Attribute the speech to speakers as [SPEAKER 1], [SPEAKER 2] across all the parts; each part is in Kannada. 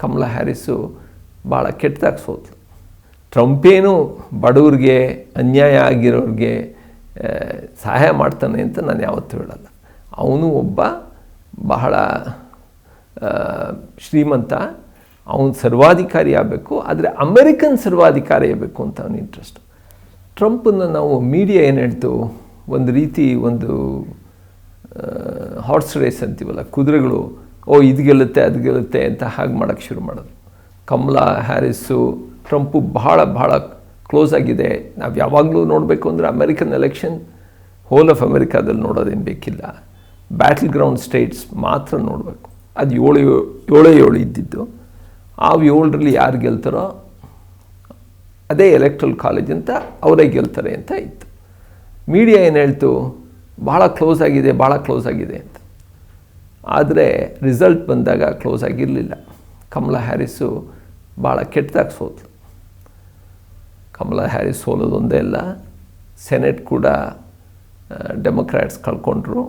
[SPEAKER 1] ಕಮಲಾ ಹ್ಯಾರಿಸು ಭಾಳ ಕೆಟ್ಟದಾಗಿ ಸೋತು ಟ್ರಂಪೇನು ಬಡವ್ರಿಗೆ ಅನ್ಯಾಯ ಆಗಿರೋರಿಗೆ ಸಹಾಯ ಮಾಡ್ತಾನೆ ಅಂತ ನಾನು ಯಾವತ್ತೂ ಹೇಳಲ್ಲ. ಅವನು ಒಬ್ಬ ಬಹಳ ಶ್ರೀಮಂತ, ಅವನು ಸರ್ವಾಧಿಕಾರಿ ಆಗಬೇಕು, ಆದರೆ ಅಮೆರಿಕನ್ ಸರ್ವಾಧಿಕಾರಿ ಆಗಬೇಕು ಅಂತ ಅವನ ಇಂಟ್ರೆಸ್ಟ್ ಟ್ರಂಪನ್ನು ನಾವು ಮೀಡಿಯಾ ಏನು ಹೇಳ್ತು? ಒಂದು ರೀತಿ ಒಂದು ಹಾರ್ಸ್ ರೇಸ್ ಅಂತೀವಲ್ಲ, ಕುದುರೆಗಳು ಓ, ಇದು ಗೆಲ್ಲುತ್ತೆ, ಅದು ಗೆಲ್ಲುತ್ತೆ ಅಂತ ಹಾಗೆ ಮಾಡೋಕ್ಕೆ ಶುರು ಮಾಡೋದು. ಕಮಲಾ ಹ್ಯಾರಿಸ್ಸು ಟ್ರಂಪು ಬಹಳ ಬಹಳ ಕ್ಲೋಸ್ ಆಗಿದೆ. ನಾವು ಯಾವಾಗಲೂ ನೋಡಬೇಕು ಅಂದರೆ ಅಮೆರಿಕನ್ ಎಲೆಕ್ಷನ್, ಹೋಲ್ ಆಫ್ ಅಮೆರಿಕಾದಲ್ಲಿ ನೋಡೋದೇನು ಬೇಕಿಲ್ಲ. ಬ್ಯಾಟಲ್ ಗ್ರೌಂಡ್ ಸ್ಟೇಟ್ಸ್ ಮಾತ್ರ ನೋಡಬೇಕು. ಅದು ಏಳು, ಏಳೇ ಏಳು ಇದ್ದಿದ್ದು. ಆ ಏಳರಲ್ಲಿ ಯಾರು ಗೆಲ್ತಾರೋ ಅದೇ ಎಲೆಕ್ಟ್ರಲ್ ಕಾಲೇಜ್ ಅಂತ ಅವರೇ ಗೆಲ್ತಾರೆ ಅಂತ ಇತ್ತು. ಮೀಡಿಯಾ ಏನು ಹೇಳ್ತು? ಭಾಳ ಕ್ಲೋಸ್ ಆಗಿದೆ ಭಾಳ ಕ್ಲೋಸ್ ಆಗಿದೆ ಅಂತ. ಆದರೆ ರಿಸಲ್ಟ್ ಬಂದಾಗ ಕ್ಲೋಸ್ ಆಗಿರಲಿಲ್ಲ. ಕಮಲಾ ಹ್ಯಾರಿಸು ಭಾಳ ಕೆಟ್ಟದಾಗಿ ಸೋತು ಕಮಲಾ ಹ್ಯಾರಿಸ್ ಸೋಲೋದೊಂದೇ ಇಲ್ಲ ಸೆನೆಟ್ ಕೂಡ ಡೆಮೊಕ್ರಾಟ್ಸ್ ಕಳ್ಕೊಂಡ್ರು.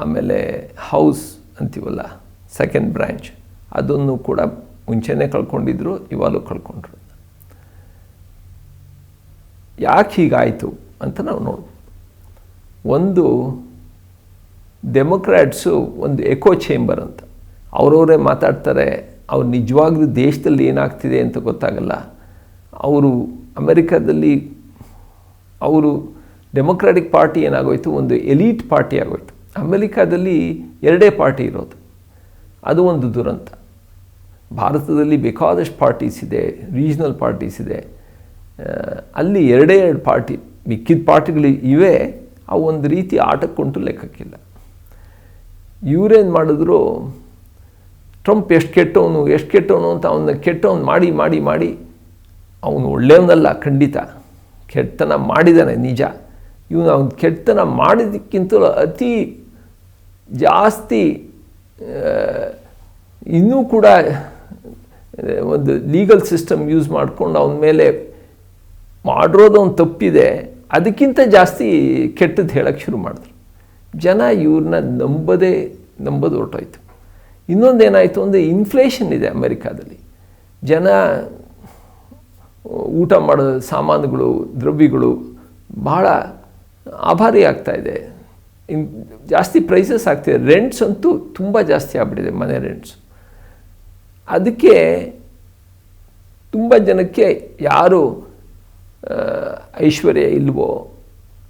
[SPEAKER 1] ಆಮೇಲೆ ಹೌಸ್ ಅಂತೀವಲ್ಲ ಸೆಕೆಂಡ್ ಬ್ರ್ಯಾಂಚ್ ಅದನ್ನು ಕೂಡ ಮುಂಚೆನೇ ಕಳ್ಕೊಂಡಿದ್ರು, ಇವಾಗಲೂ ಕಳ್ಕೊಂಡ್ರು. ಯಾಕೆ ಹೀಗಾಯಿತು ಅಂತ ನಾವು ನೋಡ್ಬೋದು. ಒಂದು ಡೆಮೊಕ್ರ್ಯಾಟ್ಸು ಒಂದು ಎಕೋ ಚೇಂಬರ್ ಅಂತ. ಅವರವರೇ ಮಾತಾಡ್ತಾರೆ, ಅವ್ರು ನಿಜವಾಗ್ಲೂ ದೇಶದಲ್ಲಿ ಏನಾಗ್ತಿದೆ ಅಂತ ಗೊತ್ತಾಗಲ್ಲ. ಅವರು ಅಮೆರಿಕದಲ್ಲಿ, ಅವರು ಡೆಮೊಕ್ರಾಟಿಕ್ ಪಾರ್ಟಿ ಏನಾಗೋಯ್ತು, ಒಂದು ಎಲೀಟ್ ಪಾರ್ಟಿ ಆಗೋಯ್ತು. ಅಮೆರಿಕಾದಲ್ಲಿ ಎರಡೇ ಪಾರ್ಟಿ ಇರೋದು. ಅದು ಒಂದು ದುರಂತ. ಭಾರತದಲ್ಲಿ ಬೇಕಾದಷ್ಟು ಪಾರ್ಟೀಸ್ ಇದೆ, ರೀಜ್ನಲ್ ಪಾರ್ಟೀಸ್ ಇದೆ. ಅಲ್ಲಿ ಎರಡೇ ಎರಡು ಪಾರ್ಟಿ, ಮಿಕ್ಕಿದ ಪಾರ್ಟಿಗಳು ಇವೆ ಆ ಒಂದು ರೀತಿ ಆಟಕ್ಕುಂಟು ಲೆಕ್ಕಕ್ಕಿಲ್ಲ. ಇವರೇನು ಮಾಡಿದ್ರು? ಟ್ರಂಪ್ ಎಷ್ಟು ಕೆಟ್ಟವನು ಎಷ್ಟು ಕೆಟ್ಟವನು ಅಂತ ಅವನ್ನ ಕೆಟ್ಟವನು ಮಾಡಿ ಮಾಡಿ ಮಾಡಿ ಅವನು ಒಳ್ಳೆಯವನಲ್ಲ, ಖಂಡಿತ. ಕೆಟ್ಟತನ ಮಾಡಿದ್ದಾನೆ ನಿಜ. ಇವನು ಅವನು ಕೆಟ್ಟತನ ಮಾಡಿದ್ದಕ್ಕಿಂತಲೂ ಅತಿ ಜಾಸ್ತಿ ಇನ್ನೂ ಕೂಡ ಒಂದು ಲೀಗಲ್ ಸಿಸ್ಟಮ್ ಯೂಸ್ ಮಾಡಿಕೊಂಡು ಅವನ ಮೇಲೆ ಮಾಡಿರೋದು ಅವ್ನು ತಪ್ಪಿದೆ, ಅದಕ್ಕಿಂತ ಜಾಸ್ತಿ ಕೆಟ್ಟದ್ದು ಹೇಳೋಕ್ಕೆ ಶುರು ಮಾಡಿದ್ರು. ಜನ ಇವ್ರನ್ನ ನಂಬದೇ, ನಂಬೋದು ಹೊರಟೋಯ್ತು. ಇನ್ನೊಂದೇನಾಯಿತು ಅಂದರೆ ಇನ್ಫ್ಲೇಷನ್ ಇದೆ ಅಮೆರಿಕಾದಲ್ಲಿ. ಜನ ಊಟ ಮಾಡೋ ಸಾಮಾನುಗಳು, ದ್ರವ್ಯಗಳು ಭಾಳ ಆಭಾರಿ ಆಗ್ತಾ ಇದೆ. ಇನ್ ಜಾಸ್ತಿ ಪ್ರೈಸಸ್ ಆಗ್ತಿದೆ ರೆಂಟ್ಸ್ ಅಂತೂ ತುಂಬ ಜಾಸ್ತಿ ಆಗ್ಬಿಟ್ಟಿದೆ, ಮನೆ ರೆಂಟ್ಸ್ ಅದಕ್ಕೆ ತುಂಬ ಜನಕ್ಕೆ ಯಾರು ಐಶ್ವರ್ಯ ಇಲ್ವೋ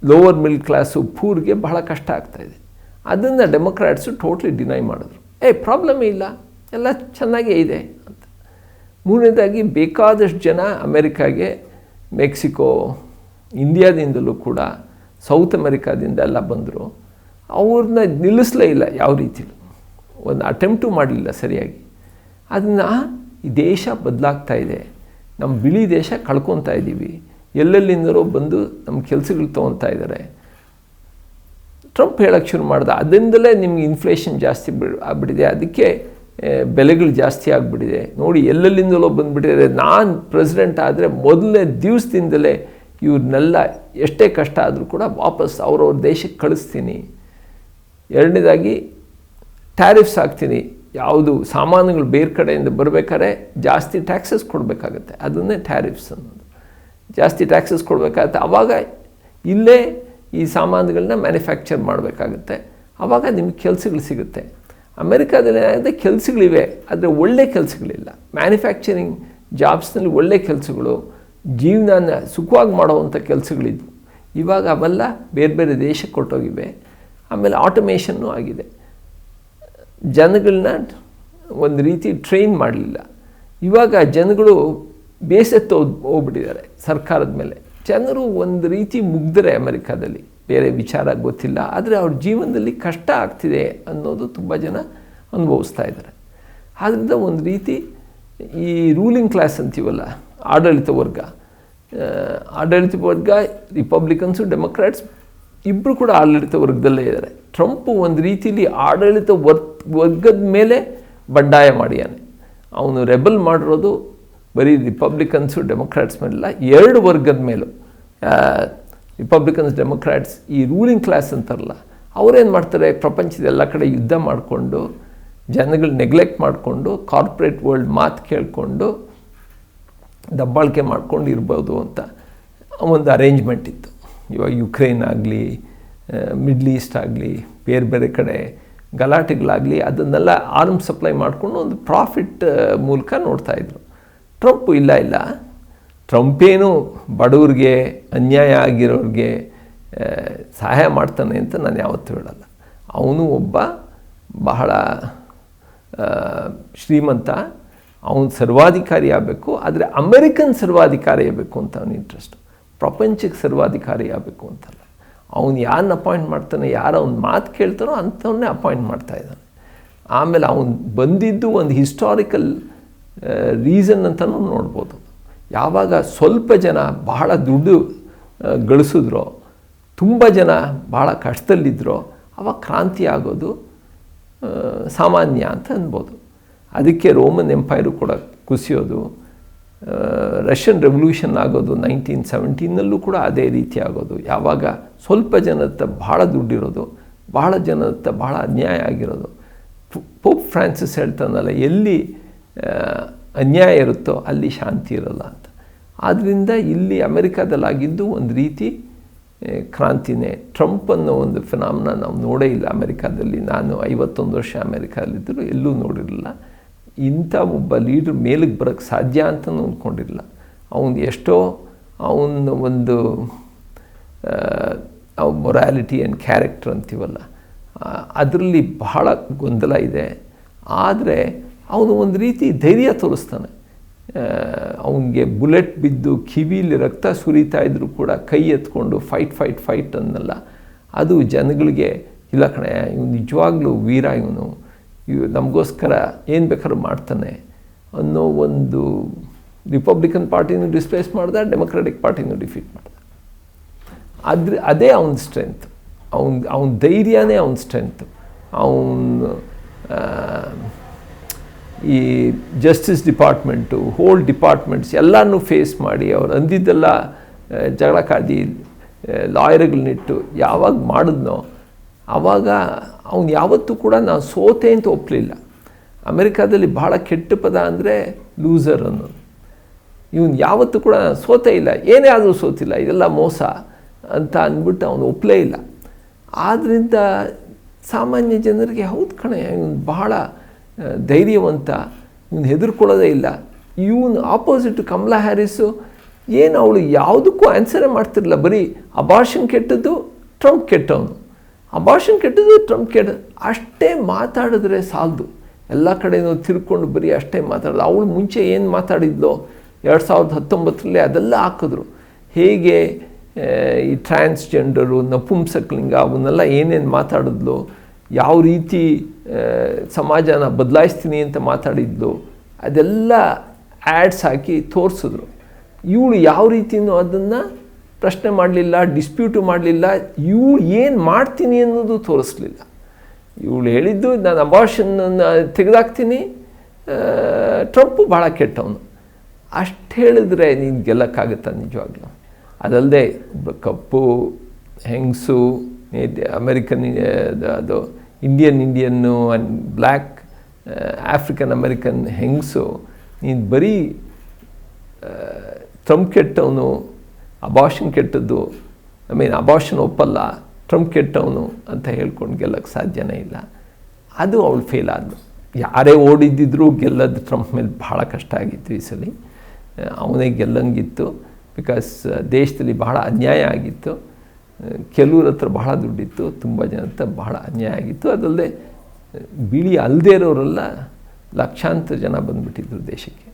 [SPEAKER 1] ಲೋವರ್ ಮಿಡ್ಲ್ ಕ್ಲಾಸು ಪೂರ್ಗೆ ಬಹಳ ಕಷ್ಟ ಆಗ್ತಾಯಿದೆ ಅದನ್ನು ಡೆಮೊಕ್ರಾಟ್ಸು ಟೋಟ್ಲಿ ಡಿನೈ ಮಾಡಿದ್ರು. ಏ ಪ್ರಾಬ್ಲಮೇ ಇಲ್ಲ. ಎಲ್ಲ ಚೆನ್ನಾಗೇ ಇದೆ ಅಂತ. ಮೂರನೇದಾಗಿ ಬೇಕಾದಷ್ಟು ಜನ ಅಮೆರಿಕಾಗೆ, ಮೆಕ್ಸಿಕೋ, ಇಂಡಿಯಾದಿಂದಲೂ ಕೂಡ ಸೌತ್ ಅಮೆರಿಕಾದಿಂದ ಎಲ್ಲ ಬಂದರು. ಅವ್ರನ್ನ ನಿಲ್ಲಿಸಲೇ ಇಲ್ಲ ಯಾವ ರೀತಿಲೂ. ಒಂದು ಅಟೆಂಪ್ಟು ಮಾಡಲಿಲ್ಲ ಸರಿಯಾಗಿ. ಅದನ್ನು ಈ ದೇಶ ಬದಲಾಗ್ತಾ ಇದೆ. ನಮ್ಮ ಬಿಳಿ ದೇಶ ಕಳ್ಕೊತಾ ಇದ್ದೀವಿ ಎಲ್ಲೆಲ್ಲಿಂದಲೋ ಬಂದು ನಮ್ಮ ಕೆಲಸಗಳು ತೊಗೊತಾ ಇದ್ದಾರೆ. ಟ್ರಂಪ್ ಹೇಳಕ್ಕೆ ಶುರು ಮಾಡ್ದ. ಅದರಿಂದಲೇ ನಿಮ್ಗೆ ಇನ್ಫ್ಲೇಷನ್ ಜಾಸ್ತಿ ಆಗ್ಬಿಟ್ಟಿದೆ. ಅದಕ್ಕೆ ಬೆಲೆಗಳು ಜಾಸ್ತಿ ಆಗಿಬಿಟ್ಟಿದೆ. ನೋಡಿ, ಎಲ್ಲೆಲ್ಲಿಂದಲೋ ಬಂದುಬಿಟ್ಟಿದೆ ನಾನು ಪ್ರೆಸಿಡೆಂಟ್ ಆದರೆ ಮೊದಲನೇ ದಿವಸದಿಂದಲೇ ಇವ್ರನ್ನೆಲ್ಲ ಎಷ್ಟೇ ಕಷ್ಟ ಆದರೂ ಕೂಡ ವಾಪಸ್ ಅವ್ರವ್ರ ದೇಶಕ್ಕೆ ಕಳಿಸ್ತೀನಿ. ಎರಡನೇದಾಗಿ ಟ್ಯಾರಿಫ್ಸ್ ಹಾಕ್ತೀನಿ. ಯಾವುದು ಸಾಮಾನುಗಳು ಬೇರೆ ಕಡೆಯಿಂದ ಬರಬೇಕಾದ್ರೆ ಜಾಸ್ತಿ ಟ್ಯಾಕ್ಸಸ್ ಕೊಡಬೇಕಾಗತ್ತೆ. ಅದನ್ನೇ ಟ್ಯಾರಿಫ್ಸ್ ಅನ್ನೋದು. ಜಾಸ್ತಿ ಟ್ಯಾಕ್ಸಸ್ ಕೊಡಬೇಕಾಗತ್ತೆ. ಆವಾಗ ಇಲ್ಲೇ ಈ ಸಾಮಾನುಗಳನ್ನ ಮ್ಯಾನುಫ್ಯಾಕ್ಚರ್ ಮಾಡಬೇಕಾಗುತ್ತೆ. ಆವಾಗ ನಿಮಗೆ ಕೆಲಸಗಳು ಸಿಗುತ್ತೆ. ಅಮೆರಿಕಾದಲ್ಲಿ ಏನಾಗಿದೆ ಕೆಲಸಗಳಿವೆ, ಆದರೆ ಒಳ್ಳೆ ಕೆಲಸಗಳಿಲ್ಲ. ಮ್ಯಾನುಫ್ಯಾಕ್ಚರಿಂಗ್ ಜಾಬ್ಸ್ನಲ್ಲಿ ಒಳ್ಳೆ ಕೆಲಸಗಳು, ಜೀವನನ ಸುಖವಾಗಿ ಮಾಡುವಂಥ ಕೆಲಸಗಳಿದ್ವು. ಇವಾಗ ಅವೆಲ್ಲ ಬೇರೆ ಬೇರೆ ದೇಶಕ್ಕೆ ಕೊಟ್ಟೋಗಿವೆ. ಆಮೇಲೆ ಆಟೋಮೇಷನ್ನು ಆಗಿದೆ. ಜನಗಳನ್ನ ಒಂದು ರೀತಿ ಟ್ರೈನ್ ಮಾಡಲಿಲ್ಲ. ಇವಾಗ ಜನಗಳು ಬೇಸತ್ತು ಹೋಗ್- ಹೋಗ್ಬಿಟ್ಟಿದ್ದಾರೆ ಸರ್ಕಾರದ ಮೇಲೆ. ಜನರು ಒಂದು ರೀತಿ ಮುಗ್ಧರೆ ಅಮೆರಿಕಾದಲ್ಲಿ. ಬೇರೆ ವಿಚಾರ ಗೊತ್ತಿಲ್ಲ, ಆದರೆ ಅವ್ರ ಜೀವನದಲ್ಲಿ ಕಷ್ಟ ಆಗ್ತಿದೆ ಅನ್ನೋದು ತುಂಬ ಜನ ಅನುಭವಿಸ್ತಾ ಇದ್ದಾರೆ. ಆದ್ದರಿಂದ ಒಂದು ರೀತಿ ಈ ರೂಲಿಂಗ್ ಕ್ಲಾಸ್ ಅಂತೀವಲ್ಲ, ಆಡಳಿತ ವರ್ಗ ಆಡಳಿತ ವರ್ಗ, ರಿಪಬ್ಲಿಕನ್ಸು ಡೆಮೊಕ್ರಾಟ್ಸ್ ಇಬ್ಬರು ಕೂಡ ಆಡಳಿತ ವರ್ಗದಲ್ಲೇ ಇದ್ದಾರೆ. ಟ್ರಂಪ್ ಒಂದು ರೀತಿಯಲ್ಲಿ ಆಡಳಿತ ವರ್ ವರ್ಗದ ಮೇಲೆ ಬಂಡಾಯ ಮಾಡಿಯಾನೆ ಅವನು ರೆಬಲ್ ಮಾಡಿರೋದು ಬರೀ ರಿಪಬ್ಲಿಕನ್ಸು ಡೆಮೊಕ್ರಾಟ್ಸ್ ಮೇಲೆಲ್ಲ, ಎರಡು ವರ್ಗದ ಮೇಲೂ. ರಿಪಬ್ಲಿಕನ್ಸ್ ಡೆಮೊಕ್ರಾಟ್ಸ್ ಈ ರೂಲಿಂಗ್ ಕ್ಲಾಸ್ ಅಂತಾರಲ್ಲ, ಅವರೇನು ಮಾಡ್ತಾರೆ? ಪ್ರಪಂಚದ ಎಲ್ಲ ಕಡೆ ಯುದ್ಧ ಮಾಡಿಕೊಂಡು, ಜನಗಳು ನೆಗ್ಲೆಕ್ಟ್ ಮಾಡಿಕೊಂಡು ಕಾರ್ಪೊರೇಟ್ ವರ್ಲ್ಡ್ ಮಾತು ಕೇಳಿಕೊಂಡು, ದಬ್ಬಾಳಿಕೆ ಮಾಡ್ಕೊಂಡು ಇರ್ಬೋದು ಅಂತ ಒಂದು ಅರೇಂಜ್ಮೆಂಟ್ ಇತ್ತು. ಇವಾಗ ಯುಕ್ರೇನ್ ಆಗಲಿ ಮಿಡ್ಲ್ ಈಸ್ಟ್ ಆಗಲಿ, ಬೇರೆ ಬೇರೆ ಕಡೆ ಗಲಾಟೆಗಳಾಗಲಿ, ಅದನ್ನೆಲ್ಲ ಆರ್ಮ್ ಸಪ್ಲೈ ಮಾಡಿಕೊಂಡು ಒಂದು ಪ್ರಾಫಿಟ್ ಮೂಲಕ ನೋಡ್ತಾಯಿದ್ರು ಟ್ರಂಪ್ ಇಲ್ಲ ಇಲ್ಲ. ಟ್ರಂಪೇನು ಬಡವ್ರಿಗೆ ಅನ್ಯಾಯ ಆಗಿರೋರಿಗೆ ಸಹಾಯ ಮಾಡ್ತಾನೆ ಅಂತ ನಾನು ಯಾವತ್ತೂ ಹೇಳಲ್ಲ. ಅವನು ಒಬ್ಬ ಬಹಳ ಶ್ರೀಮಂತ, ಅವನು ಸರ್ವಾಧಿಕಾರಿ ಆಗಬೇಕು, ಆದರೆ ಅಮೆರಿಕನ್ ಸರ್ವಾಧಿಕಾರಿ ಆಗಬೇಕು ಅಂತ ಅವನ ಇಂಟ್ರೆಸ್ಟ್ ಪ್ರಪಂಚಕ್ಕೆ ಸರ್ವಾಧಿಕಾರಿ ಆಗಬೇಕು ಅಂತಲ್ಲ. ಅವನು ಯಾರನ್ನ ಅಪಾಯಿಂಟ್ ಮಾಡ್ತಾನೆ, ಯಾರು ಅವ್ನ ಮಾತು ಕೇಳ್ತಾರೋ ಅಂಥವನ್ನೇ ಅಪಾಯಿಂಟ್ ಮಾಡ್ತಾ ಇದ್ದಾನೆ. ಆಮೇಲೆ ಅವನು ಬಂದಿದ್ದು ಒಂದು ಹಿಸ್ಟಾರಿಕಲ್ ರೀಸನ್ ಅಂತಲೂ ನೋಡ್ಬೋದು. ಯಾವಾಗ ಸ್ವಲ್ಪ ಜನ ಬಹಳ ದುಡ್ಡು ಗಳಿಸಿದ್ರೋ, ತುಂಬ ಜನ ಭಾಳ ಕಷ್ಟದಲ್ಲಿದ್ದರೋ ಅವಾಗ ಕ್ರಾಂತಿ ಆಗೋದು ಸಾಮಾನ್ಯ ಅಂತ ಅನ್ಬೋದು. ಅದಕ್ಕೆ ರೋಮನ್ ಎಂಪೈರು ಕೂಡ ಕುಸಿಯೋದು ರಷ್ಯನ್ ರೆವಲ್ಯೂಷನ್ ಆಗೋದು ನೈನ್ಟೀನ್ ಸೆವೆಂಟೀನಲ್ಲೂ ಕೂಡ ಅದೇ ರೀತಿ ಆಗೋದು. ಯಾವಾಗ ಸ್ವಲ್ಪ ಜನತ್ತ ಭಾಳ ದುಡ್ಡಿರೋದು ಭಾಳ ಜನತ್ತ ಭಾಳ ಅನ್ಯಾಯ ಆಗಿರೋದು. ಪೋಪ್ ಫ್ರಾನ್ಸಿಸ್ ಹೇಳ್ತಾನಲ್ಲ, ಎಲ್ಲಿ ಅನ್ಯಾಯ ಇರುತ್ತೋ ಅಲ್ಲಿ ಶಾಂತಿ ಇರಲ್ಲ ಅಂತ. ಆದ್ದರಿಂದ ಇಲ್ಲಿ ಅಮೆರಿಕಾದಲ್ಲಾಗಿದ್ದು ಒಂದು ರೀತಿ ಕ್ರಾಂತಿನೇ. ಟ್ರಂಪ್ ಅನ್ನೋ ಒಂದು ಫಿನಾಮ್ನ ನಾವು ನೋಡೇ ಇಲ್ಲ ಅಮೆರಿಕಾದಲ್ಲಿ. ನಾನು ಐವತ್ತೊಂದು ವರ್ಷ ಅಮೆರಿಕಾದಲ್ಲಿದ್ದರೂ ಎಲ್ಲೂ ನೋಡಿರಲಿಲ್ಲ. ಇಂಥ ಒಬ್ಬ ಲೀಡ್ರ್ ಮೇಲಕ್ಕೆ ಬರೋಕ್ಕೆ ಸಾಧ್ಯ ಅಂತಲೂ ಅಂದ್ಕೊಂಡಿರಲಿಲ್ಲ ಅವನು ಎಷ್ಟೋ, ಅವನ ಒಂದು ಮೊರಾಲಿಟಿ ಆ್ಯಂಡ್ ಕ್ಯಾರೆಕ್ಟರ್ ಅಂತೀವಲ್ಲ ಅದರಲ್ಲಿ ಬಹಳ ಗೊಂದಲ ಇದೆ. ಆದರೆ ಅವನು ಒಂದು ರೀತಿ ಧೈರ್ಯ ತೋರಿಸ್ತಾನೆ. ಅವನಿಗೆ ಬುಲೆಟ್ ಬಿದ್ದು ಕಿವಿಲಿ ರಕ್ತ ಸುರಿತಾ ಇದ್ದರೂ ಕೂಡ ಕೈ ಎತ್ಕೊಂಡು ಫೈಟ್ ಫೈಟ್ ಫೈಟ್ ಅನ್ನಲ್ಲ. ಅದು ಜನಗಳಿಗೆ, ಇಲ್ಲ ಕಣೆ, ಇವನು ನಿಜವಾಗ್ಲೂ ವೀರ ಇವನು. ಇವ್ ನಮಗೋಸ್ಕರ ಏನು ಬೇಕಾದ್ರೂ ಮಾಡ್ತಾನೆ ಅನ್ನೋ ಒಂದು ರಿಪಬ್ಲಿಕನ್ ಪಾರ್ಟಿನೂ ಡಿಸ್ಪ್ಲೇಸ್ ಮಾಡ್ದೆ ಡೆಮೊಕ್ರೆಟಿಕ್ ಪಾರ್ಟಿನೂ ಡಿಫೀಟ್ ಮಾಡ್ದ. ಅದ್ರ ಅದೇ ಅವನ ಸ್ಟ್ರೆಂತ್ ಅವನ ಅವನ ಧೈರ್ಯನೇ ಅವನ ಸ್ಟ್ರೆಂತ್ ಅವನು ಈ ಜಸ್ಟಿಸ್ ಡಿಪಾರ್ಟ್ಮೆಂಟು ಹೋಲ್ ಡಿಪಾರ್ಟ್ಮೆಂಟ್ಸ್ ಎಲ್ಲನೂ ಫೇಸ್ ಮಾಡಿ ಅವ್ರು ಅಂದಿದ್ದೆಲ್ಲ ಜಗಳ ಕಾದಿ ಲಾಯರ್ಗಳನ್ನಿಟ್ಟು ಯಾವಾಗ ಮಾಡಿದ್ನೋ ಆವಾಗ ಅವನು ಯಾವತ್ತೂ ಕೂಡ ನಾನು ಸೋತೆ ಅಂತ ಒಪ್ಪಲಿಲ್ಲ ಅಮೆರಿಕಾದಲ್ಲಿ ಭಾಳ ಕೆಟ್ಟ ಪದ ಅಂದರೆ ಲೂಸರ್ ಅನ್ನೋದು. ಇವನು ಯಾವತ್ತೂ ಕೂಡ ಸೋತೇ ಇಲ್ಲ. ಏನೇ ಆದರೂ ಸೋತಿಲ್ಲ. ಇದೆಲ್ಲ ಮೋಸ ಅಂತ ಅಂದ್ಬಿಟ್ಟು ಅವನು ಒಪ್ಪಲೇ ಇಲ್ಲ. ಆದ್ದರಿಂದ ಸಾಮಾನ್ಯ ಜನರಿಗೆ ಹೌದು ಕಣೆ, ಇವನು ಬಹಳ ಧೈರ್ಯವಂತ, ಇವನು ಹೆದರ್ಕೊಳ್ಳೋದೇ ಇಲ್ಲ. ಇವನು ಆಪೋಸಿಟ್ ಕಮಲಾ ಹ್ಯಾರಿಸು ಏನು ಅವಳು ಯಾವುದಕ್ಕೂ ಆನ್ಸರೇ ಮಾಡ್ತಿರಲಿಲ್ಲ. ಬರೀ ಅಭಾಷನ್ ಕೆಟ್ಟದ್ದು ಟ್ರಂಪ್ ಕೆಟ್ಟವನು. ಅಭಾಷನ್ ಕೆಟ್ಟದ್ದು ಟ್ರಂಪ್ ಕೆಟ್ಟ, ಅಷ್ಟೇ ಮಾತಾಡಿದ್ರೆ ಸಾಲದು. ಎಲ್ಲ ಕಡೆಯೂ ತಿರ್ಕೊಂಡು ಬರೀ ಅಷ್ಟೇ ಮಾತಾಡೋದು. ಅವಳು ಮುಂಚೆ ಏನು ಮಾತಾಡಿದ್ಲೋ, ಎರಡು ಸಾವಿರದ ಹತ್ತೊಂಬತ್ತರಲ್ಲಿ ಅದೆಲ್ಲ ಹಾಕಿದ್ರು. ಹೇಗೆ ಈ ಟ್ರಾನ್ಸ್ಜೆಂಡರು ನಪುಂಸಕ್ಲಿಂಗ, ಅವನ್ನೆಲ್ಲ ಏನೇನು ಮಾತಾಡಿದ್ಲು ಯಾವ ರೀತಿ ಸಮಾಜನ ಬದಲಾಯಿಸ್ತೀನಿ ಅಂತ ಮಾತಾಡಿದ್ದು ಅದೆಲ್ಲ ಆ್ಯಡ್ಸ್ ಹಾಕಿ ತೋರಿಸಿದ್ರು. ಇವಳು ಯಾವ ರೀತಿಯೂ ಅದನ್ನು ಪ್ರಶ್ನೆ ಮಾಡಲಿಲ್ಲ ಡಿಸ್ಪ್ಯೂಟು ಮಾಡಲಿಲ್ಲ, ಇವಳು ಏನು ಮಾಡ್ತೀನಿ ಅನ್ನೋದು ತೋರಿಸ್ಲಿಲ್ಲ. ಇವಳು ಹೇಳಿದ್ದು, ನಾನು ಅಬಾರ್ಷನ್ನ ತೆಗೆದಾಕ್ತೀನಿ ಟ್ರಂಪು ಭಾಳ ಕೆಟ್ಟವನು. ಅಷ್ಟು ಹೇಳಿದ್ರೆ ನೀನು ಗೆಲ್ಲಕ್ಕಾಗುತ್ತಾ ನಿಜವಾಗ್ಲೂ? ಅದಲ್ಲದೆ ಕಪ್ಪು, ಹೆಂಗಸು ಅಮೆರಿಕನ್ ಅದು ಇಂಡಿಯನ್ ಇಂಡಿಯನ್ನು ಆ್ಯಂಡ್ ಬ್ಲ್ಯಾಕ್ ಆಫ್ರಿಕನ್ ಅಮೆರಿಕನ್ ಹೆಂಗ್ಸು ನೀನು ಬರೀ ಟ್ರಂಪ್ ಕೆಟ್ಟವನು ಅಬಾಷನ್ ಕೆಟ್ಟದ್ದು ಐ ಮೀನ್ ಅಬಾಷನ್ ಒಪ್ಪಲ್ಲ ಟ್ರಂಪ್ ಕೆಟ್ಟವನು ಅಂತ ಹೇಳ್ಕೊಂಡು ಗೆಲ್ಲಕ್ಕೆ ಸಾಧ್ಯನೇ ಇಲ್ಲ. ಅದು ಅವಳು ಫೇಲ್ ಆದಳು ಯಾರೇ ಓಡಿದ್ದಿದ್ರೂ ಗೆಲ್ಲೋದು ಟ್ರಂಪ್ ಮೇಲೆ ಭಾಳ ಕಷ್ಟ ಆಗಿತ್ತು ಈ ಸಲ. ಅವನೇ ಗೆಲ್ಲಂಗಿತ್ತು ಬಿಕಾಸ್ ದೇಶದಲ್ಲಿ ಬಹಳ ಅನ್ಯಾಯ ಆಗಿತ್ತು. ಕೆಲವ್ರ ಹತ್ರ ಬಹಳ ದುಡ್ಡಿತ್ತು, ತುಂಬ ಜನ ಹತ್ರ ಬಹಳ ಅನ್ಯಾಯ ಆಗಿತ್ತು. ಅದಲ್ಲದೆ, ಬಿಳಿ ಅಲ್ಲದೆ ಇರೋರೆಲ್ಲ ಲಕ್ಷಾಂತರ ಜನ ಬಂದುಬಿಟ್ಟಿದ್ರು ದೇಶಕ್ಕೆ.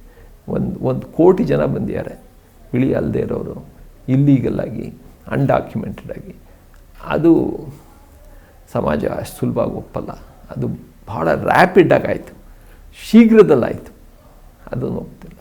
[SPEAKER 1] ಒಂದು ಒಂದು ಕೋಟಿ ಜನ ಬಂದಿದ್ದಾರೆ. ಬಿಳಿ ಅಲ್ಲದೆ ಇರೋರು ಇಲ್ಲೀಗಲ್ಲಾಗಿ ಅನ್ಡಾಕ್ಯುಮೆಂಟೆಡ್ ಆಗಿ. ಅದು ಸಮಾಜ ಅಷ್ಟು ಸುಲಭವಾಗಿ ಒಪ್ಪಲ್ಲ. ಅದು ಭಾಳ ರ್ಯಾಪಿಡಾಗಿ ಆಯಿತು. ಶೀಘ್ರದಲ್ಲಾಯಿತು. ಅದನ್ನು ಒಪ್ತಿಲ್ಲ.